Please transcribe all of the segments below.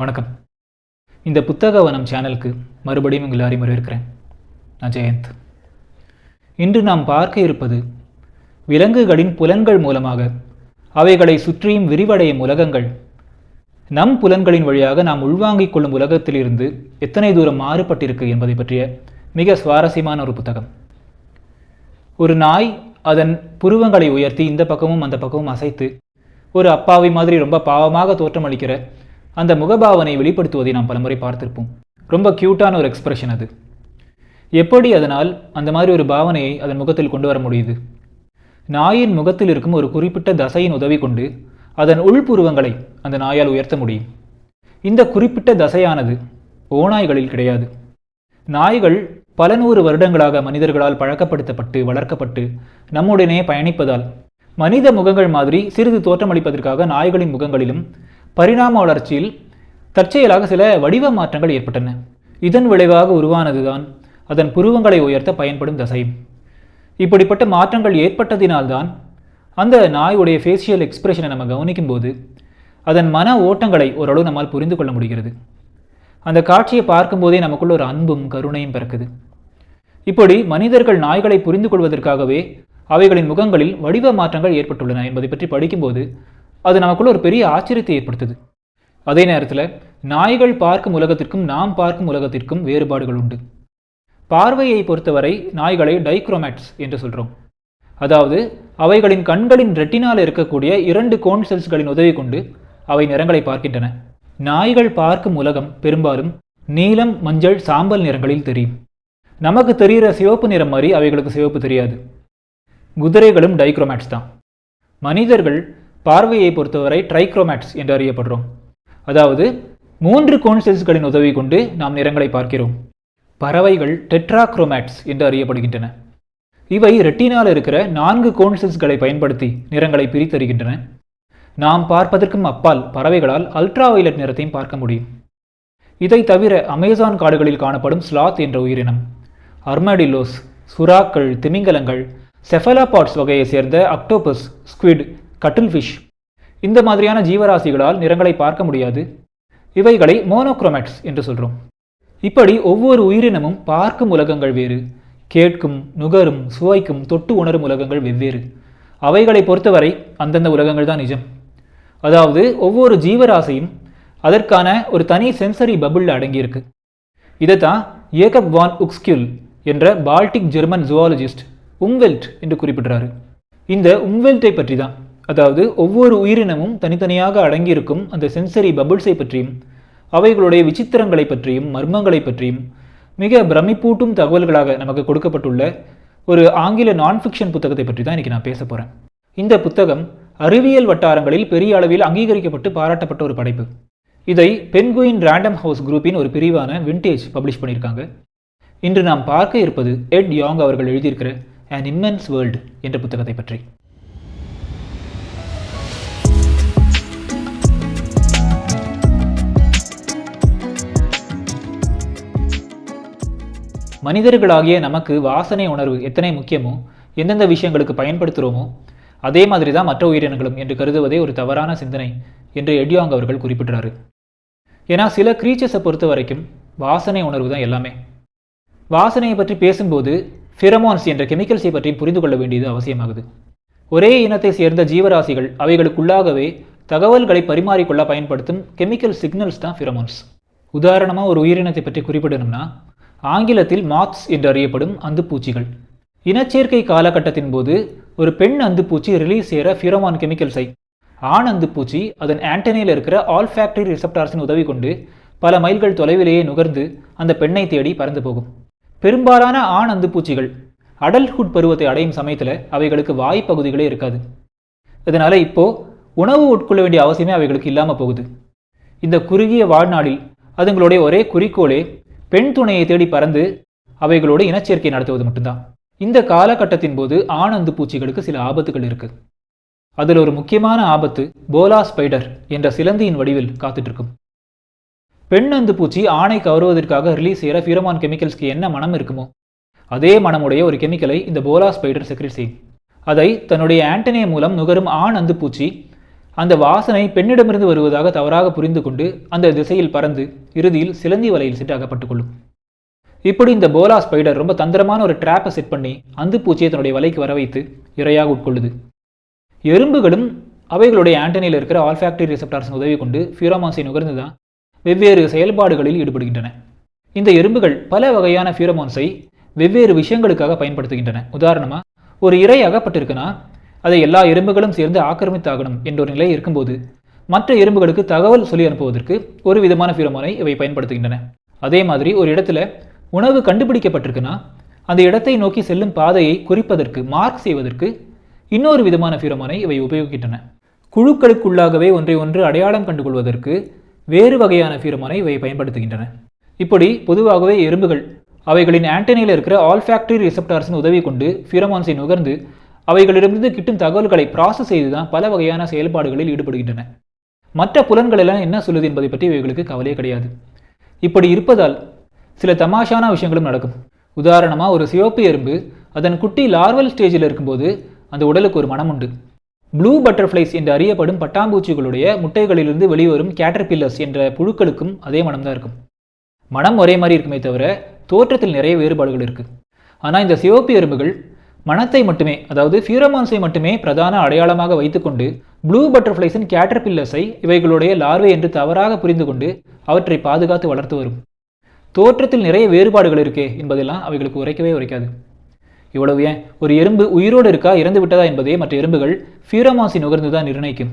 வணக்கம். இந்த புத்தக வனம் சேனலுக்கு மறுபடியும் உங்கள் எல்லாரையும் வரவேற்கிறேன் நான் ஜெயந்த். இன்று நாம் பார்க்க இருப்பது விலங்குகளின் புலன்கள் மூலமாக அவைகளை சுற்றியும் விரிவடையும் உலகங்கள். நம் புலன்களின் வழியாக நாம் உள்வாங்கிக் கொள்ளும் உலகத்திலிருந்து எத்தனை தூரம் மாறுபட்டிருக்கு என்பதை பற்றிய மிக சுவாரஸ்யமான ஒரு புத்தகம். ஒரு நாய் அதன் புருவங்களை உயர்த்தி இந்த பக்கமும் அந்த பக்கமும் அசைத்து ஒரு அப்பாவி மாதிரி ரொம்ப பாவமாக தோற்றமளிக்கிற அந்த முகபாவனை வெளிப்படுத்துவதை நாம் பலமுறை பார்த்திருப்போம். ரொம்ப க்யூட்டான ஒரு எக்ஸ்பிரஷன் அது. எப்படி அதனால் அந்த மாதிரி ஒரு பாவனையை அதன் முகத்தில் கொண்டு வர முடியுது? நாயின் முகத்தில் இருக்கும் ஒரு குறிப்பிட்ட தசையின் உதவி கொண்டு அதன் உள்புருவங்களை அந்த நாயால் உயர்த்த முடியும். இந்த குறிப்பிட்ட தசையானது ஓநாய்களில் கிடையாது. நாய்கள் பல நூறு வருடங்களாக மனிதர்களால் பழக்கப்படுத்தப்பட்டு வளர்க்கப்பட்டு நம்முடனே பயணிப்பதால் மனித முகங்கள் மாதிரி சிறிது தோற்றமளிப்பதற்காக நாய்களின் முகங்களிலும் பரிணாம வளர்ச்சியில் தற்செயலாக சில வடிவ மாற்றங்கள் ஏற்பட்டன. இதன் விளைவாக உருவானதுதான் அதன் புருவங்களை உயர்த்த பயன்படும் தசை. இப்படிப்பட்ட மாற்றங்கள் ஏற்பட்டதினால்தான் அந்த நாயுடைய ஃபேஷியல் எக்ஸ்பிரஷனை நம்ம கவனிக்கும்போது அதன் மன ஓட்டங்களை ஓரளவு நம்மால் புரிந்து கொள்ள முடிகிறது. அந்த காட்சியை பார்க்கும்போதே நமக்குள்ள ஒரு அன்பும் கருணையும் பிறக்குது. இப்படி மனிதர்கள் நாய்களை புரிந்து கொள்வதற்காகவே அவைகளின் முகங்களில் வடிவ மாற்றங்கள் ஏற்பட்டுள்ளன என்பதை பற்றி படிக்கும்போது அது நமக்குள்ள ஒரு பெரிய ஆச்சரியத்தை ஏற்படுத்துது. அதே நேரத்தில் நாய்கள் பார்க்கும் உலகத்திற்கும் நாம் பார்க்கும் உலகத்திற்கும் வேறுபாடுகள் உண்டு. பார்வையை பொறுத்தவரை நாய்களை டைக்ரோமேட்ஸ் என்று சொல்கிறோம் அதாவது அவைகளின் கண்களின் ரெட்டினால் இருக்கக்கூடிய இரண்டு கோன் செல்ஸ்களின் உதவி கொண்டு அவை நிறங்களை பார்க்கின்றன. நாய்கள் பார்க்கும் உலகம் பெரும்பாலும் நீலம் மஞ்சள் சாம்பல் நிறங்களில் தெரியும். நமக்கு தெரிகிற சிவப்பு நிறம் மாதிரி அவைகளுக்கு சிவப்பு தெரியாது. குதிரைகளும் டைக்ரோமேட்ஸ் தான். மனிதர்கள் பார்வையை பொறுத்தவரை ட்ரைக்ரோமேட்ஸ் என்று அறியப்படுறோம். அதாவது மூன்று கோன் செல்ஸ்களின் உதவி கொண்டு நாம் நிறங்களை பார்க்கிறோம். பறவைகள் டெட்ராக்ரோமேட்ஸ் என்று அறியப்படுகின்றன. இவை ரெட்டினால் இருக்கிற நான்கு கோன் செல்ஸ்களை பயன்படுத்தி நிறங்களை பிரித்தறிகின்றன. நாம் பார்ப்பதற்கும் அப்பால் பறவைகளால் அல்ட்ரா வயலட் நிறத்தையும் பார்க்க முடியும். இதை தவிர அமேசான் காடுகளில் காணப்படும் ஸ்லாத் என்ற உயிரினம் அர்மடிலோஸ் சுறாக்கள் திமிங்கலங்கள் செஃபலாபாட்ஸ் வகையை சேர்ந்த அக்டோபஸ் ஸ்குவிட் கட்டில்ஃபிஷ் இந்த மாதிரியான ஜீவராசிகளால் நிறங்களை பார்க்க முடியாது. இவைகளை மோனோக்ரோமேட்ஸ் என்று சொல்கிறோம் இப்படி ஒவ்வொரு உயிரினமும் பார்க்கும் உலகங்கள் வேறு. கேட்கும் நுகரும் சுவைக்கும் தொட்டு உணரும் உலகங்கள் வெவ்வேறு. அவைகளை பொறுத்தவரை அந்தந்த உலகங்கள் தான் நிஜம். அதாவது ஒவ்வொரு ஜீவராசியும் அதற்கான ஒரு தனி சென்சரி பபுளில் அடங்கியிருக்கு. இதைத்தான் ஏகப் வான் உக்ஸ்கியூல் என்ற பால்டிக் ஜெர்மன் ஜுவாலஜிஸ்ட் உம்வெல்ட் என்று குறிப்பிடுறாரு. இந்த உம்வெல்ட்டை பற்றி தான் அதாவது ஒவ்வொரு உயிரினமும் தனித்தனியாக அடங்கியிருக்கும் அந்த சென்சரி பபுள்ஸை பற்றியும் அவைகளுடைய விசித்திரங்களை பற்றியும் மர்மங்களை பற்றியும் மிக பிரமிப்பூட்டும் தகவல்களாக நமக்கு கொடுக்கப்பட்டுள்ள ஒரு ஆங்கில நான் ஃபிக்ஷன் புத்தகத்தை பற்றி தான் இன்றைக்கி நான் பேச போகிறேன் இந்த புத்தகம் அறிவியல் வட்டாரங்களில் பெரிய அளவில் அங்கீகரிக்கப்பட்டு பாராட்டப்பட்ட ஒரு படைப்பு. இதை பென்குயின் ரேண்டம் ஹவுஸ் குரூப்பின் ஒரு பிரிவான விண்டேஜ் பப்ளிஷ் பண்ணியிருக்காங்க. இன்று நாம் பார்க்க இருப்பது எட் யாங் அவர்கள் எழுதியிருக்கிற அன் இம்மென்ஸ் வேர்ல்டு என்ற புத்தகத்தை பற்றி. மனிதர்களாகிய நமக்கு வாசனை உணர்வு எத்தனை முக்கியமோ எந்தெந்த விஷயங்களுக்கு பயன்படுத்துகிறோமோ அதே மாதிரி தான் மற்ற உயிரினங்களும் என்று கருதுவதே ஒரு தவறான சிந்தனை என்று எட்யாங் அவர்கள் குறிப்பிடுறாரு. ஏன்னா சில க்ரீச்சர்ஸை பொறுத்த வரைக்கும் வாசனை உணர்வு தான் எல்லாமே. வாசனையை பற்றி பேசும்போது ஃபிரமோன்ஸ் என்ற கெமிக்கல்ஸை பற்றி புரிந்து கொள்ள வேண்டியது அவசியமாகுது. ஒரே இனத்தை சேர்ந்த ஜீவராசிகள் அவைகளுக்குள்ளாகவே தகவல்களை பரிமாறிக்கொள்ள பயன்படுத்தும் கெமிக்கல் சிக்னல்ஸ் தான் ஃபிரமோன்ஸ் உதாரணமாக ஒரு உயிரினத்தை பற்றி குறிப்பிடணும்னா ஆங்கிலத்தில் மாத்ஸ் என்று அறியப்படும் அந்துப்பூச்சிகள் இனச்சேர்க்கை காலகட்டத்தின் போது ஒரு பெண் அந்துப்பூச்சி ரிலீஸ் செய்கிற ஃபியூரமான் கெமிக்கல்ஸை ஆண் அந்துப்பூச்சி அதன் ஆண்டனியில் இருக்கிற ஆல் ஃபேக்டரி ரிசப்டார்ஸின் உதவி கொண்டு பல மைல்கள் தொலைவிலேயே நுகர்ந்து அந்த பெண்ணை தேடி பறந்து போகும். பெரும்பாலான ஆண் அந்துப்பூச்சிகள் அடல்ட்ஹுட் பருவத்தை அடையும் சமயத்தில் அவைகளுக்கு வாய்ப்பகுதிகளே இருக்காது. இதனால் இப்போது உணவு உட்கொள்ள வேண்டிய அவசியமே அவைகளுக்கு இல்லாமல் போகுது. இந்த குறுகிய வாழ்நாளில் அதுங்களுடைய ஒரே குறிக்கோளே பெண் துணையை தேடி பறந்து அவைகளோடு இனச்சேர்க்கை நடத்துவது மட்டும்தான். இந்த காலகட்டத்தின் போது ஆனந்து பூச்சிகளுக்கு சில ஆபத்துகள் இருக்கு. அதில் ஒரு முக்கியமான ஆபத்து போலா ஸ்பைடர் என்ற சிலந்தியின் வடிவில் காத்துட்ருக்கும் பெண் அந்து பூச்சி ஆணை கவருவதற்காக ரிலீஸ் செய்கிற ஃபிரமான் கெமிக்கல்ஸ்க்கு என்ன மனம் இருக்குமோ அதே மனமுடைய ஒரு கெமிக்கலை இந்த போலா ஸ்பைடர் செக்ரெட் செய்யும். அதை தன்னுடைய ஆண்டனே மூலம் நுகரும் ஆண் அந்து பூச்சி அந்த வாசனை பெண்ணிடமிருந்து வருவதாக தவறாக புரிந்து கொண்டு அந்த திசையில் பறந்து இறுதியில் சிலந்தி வலையில் சிட்டு அகப்பட்டுக் கொள்ளும். இப்படி இந்த போலா ஸ்பைடர் ரொம்ப தந்திரமான ஒரு ட்ராப்பை செட் பண்ணி அந்து பூச்சியை தன்னுடைய வலைக்கு வர வைத்து இரையாக உட்கொள்ளுது. எறும்புகளும் அவைகளுடைய ஆண்டனியில் இருக்கிற ஆல்ஃபேக்டரி ரிசெப்டார்ஸின் உதவி கொண்டு ஃபியூரோமான்ஸை நுகர்ந்து தான் வெவ்வேறு செயல்பாடுகளில் ஈடுபடுகின்றன. இந்த எறும்புகள் பல வகையான ஃபியூரோமான்ஸை வெவ்வேறு விஷயங்களுக்காக பயன்படுத்துகின்றன. உதாரணமாக ஒரு இறை அகப்பட்டிருக்குன்னா அதை எல்லா எறும்புகளும் சேர்ந்து ஆக்கிரமித்தாகணும் என்ற ஒரு நிலை இருக்கும்போது மற்ற எறும்புகளுக்கு தகவல் சொல்லி அனுப்புவதற்கு ஒரு விதமான ஃபியூரோமானை இவை பயன்படுத்துகின்றன. அதே மாதிரி ஒரு இடத்துல உணவு கண்டுபிடிக்கப்பட்டிருக்குன்னா அந்த இடத்தை நோக்கி செல்லும் பாதையை குறிப்பதற்கு மார்க் செய்வதற்கு இன்னொரு விதமான ஃபியூரோமானை இவை உபயோகிக்கின்றன. குழுக்களுக்குள்ளாகவே ஒன்றை ஒன்று அடையாளம் கண்டுகொள்வதற்கு வேறு வகையான ஃபியூரோமானை இவை பயன்படுத்துகின்றன. இப்படி பொதுவாகவே எறும்புகள் அவைகளின் ஆண்டனியில் இருக்கிற ஆல்ஃபேக்டரி ரிசப்டார்ஸின் உதவி கொண்டு ஃபீரோமான்ஸை நுகர்ந்து அவைகளிடமிருந்து கிட்டும் தகவல்களை ப்ராசஸ் செய்து தான் பல வகையான செயல்பாடுகளில் ஈடுபடுகின்றன. மற்ற புலன்கள் எல்லாம் என்ன சொல்லுது என்பதை பற்றி இவைகளுக்கு கவலையே கிடையாது. இப்படி இருப்பதால் சில தமாஷான விஷயங்களும் நடக்கும். உதாரணமாக ஒரு சிவப்பு எறும்பு அதன் குட்டி லார்வல் ஸ்டேஜில் இருக்கும்போது அந்த உடலுக்கு ஒரு மனம் உண்டு. ப்ளூ பட்டர்ஃப்ளைஸ் என்று அறியப்படும் பட்டாம்பூச்சிகளுடைய முட்டைகளிலிருந்து வெளிவரும் கேட்டர்பில்லர்ஸ் என்ற புழுக்களுக்கும் அதே மனம் தான் இருக்கும். மனம் ஒரே மாதிரி இருக்குமே தவிர தோற்றத்தில் நிறைய வேறுபாடுகள் இருக்குது ஆனால் இந்த சிவப்பு எறும்புகள் மனத்தை மட்டுமே அதாவது ஃபியூரமான்ஸை மட்டுமே பிரதான அடையாளமாக வைத்துக்கொண்டு ப்ளூ பட்டர்ஃப்ளைஸின் கேட்டர்பில்லர்ஸை இவைகளுடைய லார்வே என்று தவறாக புரிந்து கொண்டு அவற்றை பாதுகாத்து வளர்த்து வரும். தோற்றத்தில் நிறைய வேறுபாடுகள் இருக்கே என்பதெல்லாம் அவைகளுக்கு உரைக்கவே உரைக்காது. இவ்வளவு ஏன்? ஒரு எறும்பு உயிரோடு இருக்கா இறந்து விட்டதா என்பதை மற்ற எறும்புகள் ஃபியூரமான்ஸை நுகர்ந்து தான் நிர்ணயிக்கும்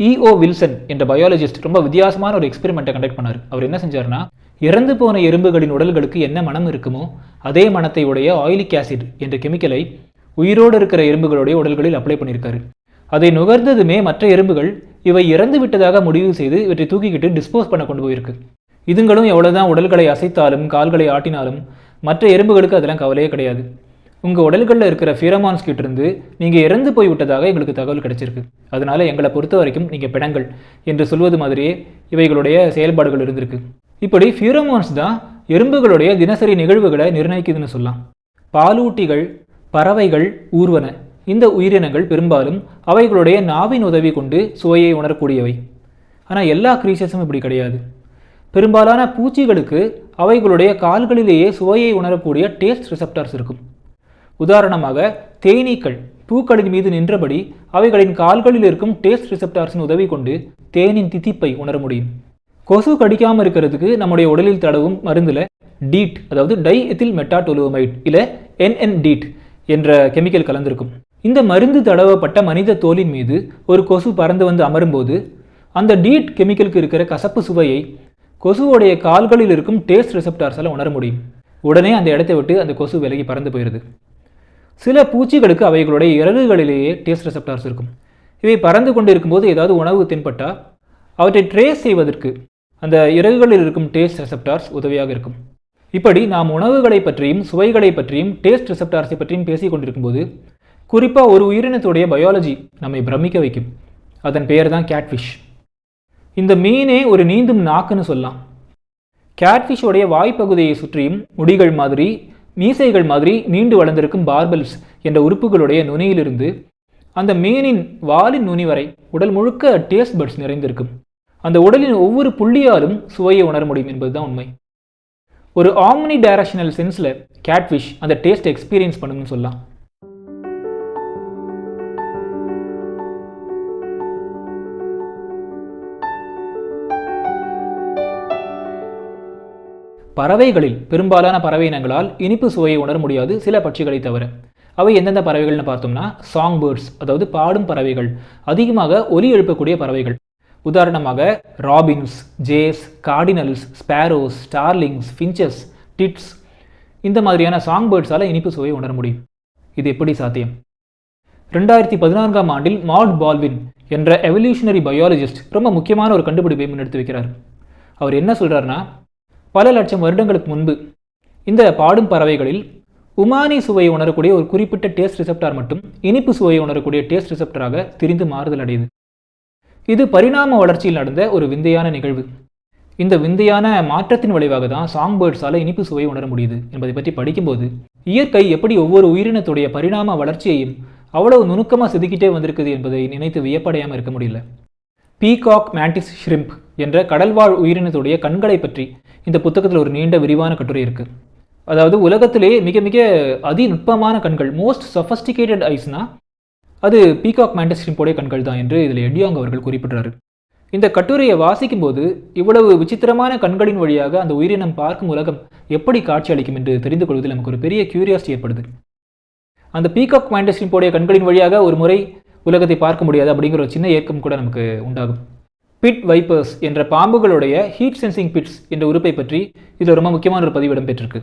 இஓ வில்சன் என்ற பயாலஜிஸ்ட் ரொம்ப வித்தியாசமான ஒரு எக்ஸ்பெரிமெண்ட்டை கண்டக்ட் பண்ணார். அவர் என்ன செஞ்சார்னா இறந்து போன எறும்புகளின் உடல்களுக்கு என்ன மனம் இருக்குமோ அதே மனத்தை உடைய ஆயிலிக் ஆசிட் என்ற கெமிக்கலை உயிரோடு இருக்கிற எறும்புகளுடைய உடல்களில் அப்ளை பண்ணியிருக்காரு. அதை நுகர்ந்ததுமே மற்ற எறும்புகள் இவை இறந்து விட்டதாக முடிவு செய்து இவற்றை தூக்கிக்கிட்டு டிஸ்போஸ் பண்ண கொண்டு போயிருக்கு. இதுங்களும் எவ்வளோதான் உடல்களை அசைத்தாலும் கால்களை ஆட்டினாலும் மற்ற எறும்புகளுக்கு அதெல்லாம் கவலையே கிடையாது. உங்கள் உடல்களில் இருக்கிற ஃபிரமான்ஸ் கிட்டிருந்து நீங்கள் இறந்து போய் விட்டதாக எங்களுக்கு தகவல் கிடைச்சிருக்கு. அதனால் எங்களை பொறுத்த வரைக்கும் நீங்கள் பிணங்கள் என்று சொல்வது மாதிரியே இவைகளுடைய செயல்பாடுகள் இருந்திருக்கு. இப்படி ஃபியூரோமோன்ஸ் தான் எறும்புகளுடைய தினசரி நிகழ்வுகளை நிர்ணயிக்குதுன்னு சொல்லலாம். பாலூட்டிகள் பறவைகள் ஊர்வன. இந்த உயிரினங்கள் பெரும்பாலும் அவைகளுடைய நாவின் உதவி கொண்டு சுவையை உணரக்கூடியவை. ஆனால் எல்லா கிரீச்சர்ஸும் இப்படி கிடையாது. பெரும்பாலான பூச்சிகளுக்கு அவைகளுடைய கால்களிலேயே சுவையை உணரக்கூடிய டேஸ்ட் ரிசெப்டார்ஸ் இருக்கும். உதாரணமாக தேனீக்கள் பூக்களின் மீது நின்றபடி அவைகளின் கால்களில் இருக்கும் டேஸ்ட் ரிசெப்டார்ஸின் உதவி கொண்டு தேனின் தித்திப்பை உணர முடியும். கொசு கடிக்காமல் இருக்கிறதுக்கு நம்முடைய உடலில் தடவும் மருந்தில் டீட் அதாவது டை எத்தில் மெட்டாடோலுவமைட் இல்லை என்என் டீட் என்ற கெமிக்கல் கலந்திருக்கும். இந்த மருந்து தடவப்பட்ட மனித தோலின் மீது ஒரு கொசு பறந்து வந்து அமரும்போது அந்த டீட் கெமிக்கலுக்கு இருக்கிற கசப்பு சுவையை கொசுவோடைய கால்களில் இருக்கும் டேஸ்ட் ரிசப்டார்ஸால் உணர முடியும். உடனே அந்த இடத்தை விட்டு அந்த கொசு விலகி பறந்து போயிடுது சில பூச்சிகளுக்கு அவைகளுடைய இறகுகளிலேயே டேஸ்ட் ரிசப்டார்ஸ் இருக்கும். இவை பறந்து கொண்டு இருக்கும்போது ஏதாவது உணவு தென்பட்டால் அவற்றை ட்ரேஸ் செய்வதற்கு அந்த இறகுகளில் இருக்கும் டேஸ்ட் ரெசப்டார்ஸ் உதவியாக இருக்கும். இப்படி நாம் உணவுகளை பற்றியும் சுவைகளை பற்றியும் டேஸ்ட் ரெசெப்டார்ஸை பற்றியும் பேசிக் கொண்டிருக்கும்போது குறிப்பாக ஒரு உயிரினத்துடைய பயாலஜி நம்மை பிரமிக்க வைக்கும். அதன் பெயர் தான் கேட்ஃபிஷ் இந்த மீனே ஒரு நீந்தும் நாக்குன்னு சொல்லலாம். கேட்ஃபிஷோடைய வாய்ப்பகுதியை சுற்றியும் முடிகள் மாதிரி மீசைகள் மாதிரி நீண்டு வளர்ந்திருக்கும் பார்பல்ஸ் என்ற உறுப்புகளுடைய நுனியிலிருந்து அந்த மீனின் வாலின் நுனி வரை உடல் முழுக்க டேஸ்ட் பட்ஸ் நிறைந்திருக்கும். அந்த உடலின் ஒவ்வொரு புள்ளியாலும் சுவையை உணர முடியும் என்பதுதான் உண்மை. ஒரு ஆம்னி டைரக்ஷனல் சென்ஸில் கேட்ஃபிஷ் அந்த டேஸ்ட் எக்ஸ்பீரியன்ஸ் பண்ணுன்னு சொல்லலாம். பறவைகளில் பெரும்பாலான பறவை இனங்களால் இனிப்பு சுவையை உணர முடியாது சில பட்சிகளை தவிர. அவை எந்தெந்த பறவைகள்னு பார்த்தோம்னா சாங் பேர்ட்ஸ் அதாவது பாடும் பறவைகள் அதிகமாக ஒலி எழுப்பக்கூடிய பறவைகள். உதாரணமாக robins jays cardinals sparrows starlings finches tits இந்த மாதிரியான சாங் பேர்ட்ஸால் இனிப்பு சுவையை உணர முடியும். இது எப்படி சாத்தியம்? ரெண்டாயிரத்தி பதினான்காம் ஆண்டில் மார்ட் பால்வின் என்ற எவல்யூஷனரி பயாலஜிஸ்ட் ரொம்ப முக்கியமான ஒரு கண்டுபிடிப்பை முன்னெடுத்து வைக்கிறார். அவர் என்ன சொல்கிறாருன்னா பல லட்சம் வருடங்களுக்கு முன்பு இந்த பாடும் பறவைகளில் உமானி சுவையை உணரக்கூடிய ஒரு குறிப்பிட்ட டேஸ்ட் ரிசெப்டார் மட்டும் இனிப்பு சுவையை உணரக்கூடிய டேஸ்ட் ரிசெப்டராக திரிந்து மாறுதல் அடையுது. இது பரிணாம வளர்ச்சியில் நடந்த ஒரு விந்தையான நிகழ்வு. இந்த விந்தையான மாற்றத்தின் விளைவாக தான் சாங் பேர்ட்ஸால் இனிப்பு சுவையை உணர முடியுது என்பதை பற்றி படிக்கும்போது இயற்கை எப்படி ஒவ்வொரு உயிரினத்துடைய பரிணாம வளர்ச்சியையும் அவ்வளவு நுணுக்கமாக செதுக்கிட்டே வந்திருக்குது என்பதை நினைத்து வியப்படையாமல் இருக்க முடியல. பீகாக் மேண்டிஸ் ஷ்ரிம்ப் என்ற கடல்வாழ் உயிரினத்துடைய கண்களை பற்றி இந்த புத்தகத்தில் ஒரு நீண்ட விரிவான கட்டுரை இருக்குது அதாவது உலகத்திலே மிக மிக அதிநுட்பமான கண்கள் மோஸ்ட் சஃபஸ்டிகேட்டட் ஐஸ்னால் அது பீகாக் மேண்டஸ்கிரிம்போடைய கண்கள் தான் என்று இதில் எடியாங் அவர்கள் குறிப்பிடுறாரு. இந்த கட்டுரையை வாசிக்கும்போது இவ்வளவு விசித்திரமான கண்களின் வழியாக அந்த உயிரினம் பார்க்கும் உலகம் எப்படி காட்சி அளிக்கும் என்று தெரிந்து கொள்வதில் நமக்கு ஒரு பெரிய கியூரியாசிட்டி ஏற்படுது. அந்த பீகாக் மேண்டஸ்கிரிம்போடைய கண்களின் வழியாக ஒரு முறை உலகத்தை பார்க்க முடியாது அப்படிங்கிற ஒரு சின்ன ஏக்கம் கூட நமக்கு உண்டாகும். பிட் வைப்பர்ஸ் என்ற பாம்புகளுடைய ஹீட் சென்சிங் பிட்ஸ் என்ற உறுப்பை பற்றி இதில் ரொம்ப முக்கியமான ஒரு பதிவிடம் பெற்றிருக்கு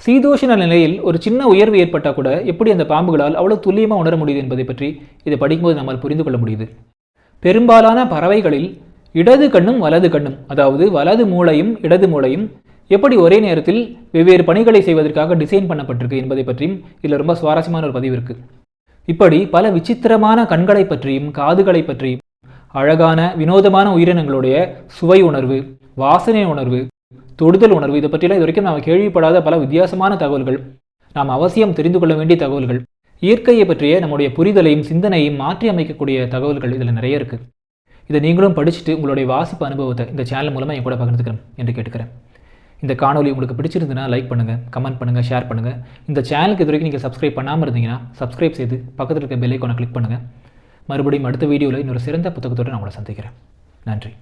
சீதோஷண நிலையில் ஒரு சின்ன உயர்வு ஏற்பட்டால் கூட எப்படி அந்த பாம்புகளால் அவ்வளோ துல்லியமாக உணர முடியுது என்பதை பற்றி இதை படிக்கும்போது நம்மால் புரிந்து கொள்ள முடியுது. பெரும்பாலான பறவைகளில் இடது கண்ணும் வலது கண்ணும் அதாவது வலது மூளையும் இடது மூளையும் எப்படி ஒரே நேரத்தில் வெவ்வேறு பணிகளை செய்வதற்காக டிசைன் பண்ணப்பட்டிருக்கு என்பதை பற்றியும் இதில் ரொம்ப சுவாரஸ்யமான ஒரு பதிவு இருக்குது இப்படி பல விசித்திரமான கண்களை பற்றியும் காதுகளை பற்றியும் அழகான வினோதமான உயிரினங்களுடைய சுவை உணர்வு வாசனை உணர்வு தொடுதல் உணர்வு. இதை பற்றிலாம் இது வரைக்கும் நாம் கேள்விப்படாத பல வித்தியாசமான தகவல்கள். நாம் அவசியம் தெரிந்து கொள்ள வேண்டிய தகவல்கள். இயற்கையை பற்றிய நம்முடைய புரிதலையும் சிந்தனையும் மாற்றி அமைக்கக்கூடிய தகவல்கள் இதில் நிறைய இருக்குது இதை நீங்களும் படிச்சுட்டு உங்களுடைய வாசிப்பு அனுபவத்தை இந்த சேனல் மூலமாக என் கூட பகிர்ந்துக்கிறேன் என்று கேட்டுக்கிறேன். இந்த காணொலி உங்களுக்கு பிடிச்சிருந்துன்னா லைக் பண்ணுங்கள் கமெண்ட் பண்ணுங்கள் ஷேர் பண்ணுங்கள் இந்த சேனலுக்கு இது வரைக்கும் நீங்கள் சப்ஸ்கிரைப் பண்ணாமல் இருந்தீங்கன்னா சப்ஸ்கிரைப் செய்து பக்கத்தில் இருக்க பெல் கிளிக் பண்ணுங்கள் மறுபடியும் அடுத்த வீடியோவில் இன்னொரு சிறந்த புத்தகத்தோடு நான் உங்களை சந்திக்கிறேன். நன்றி.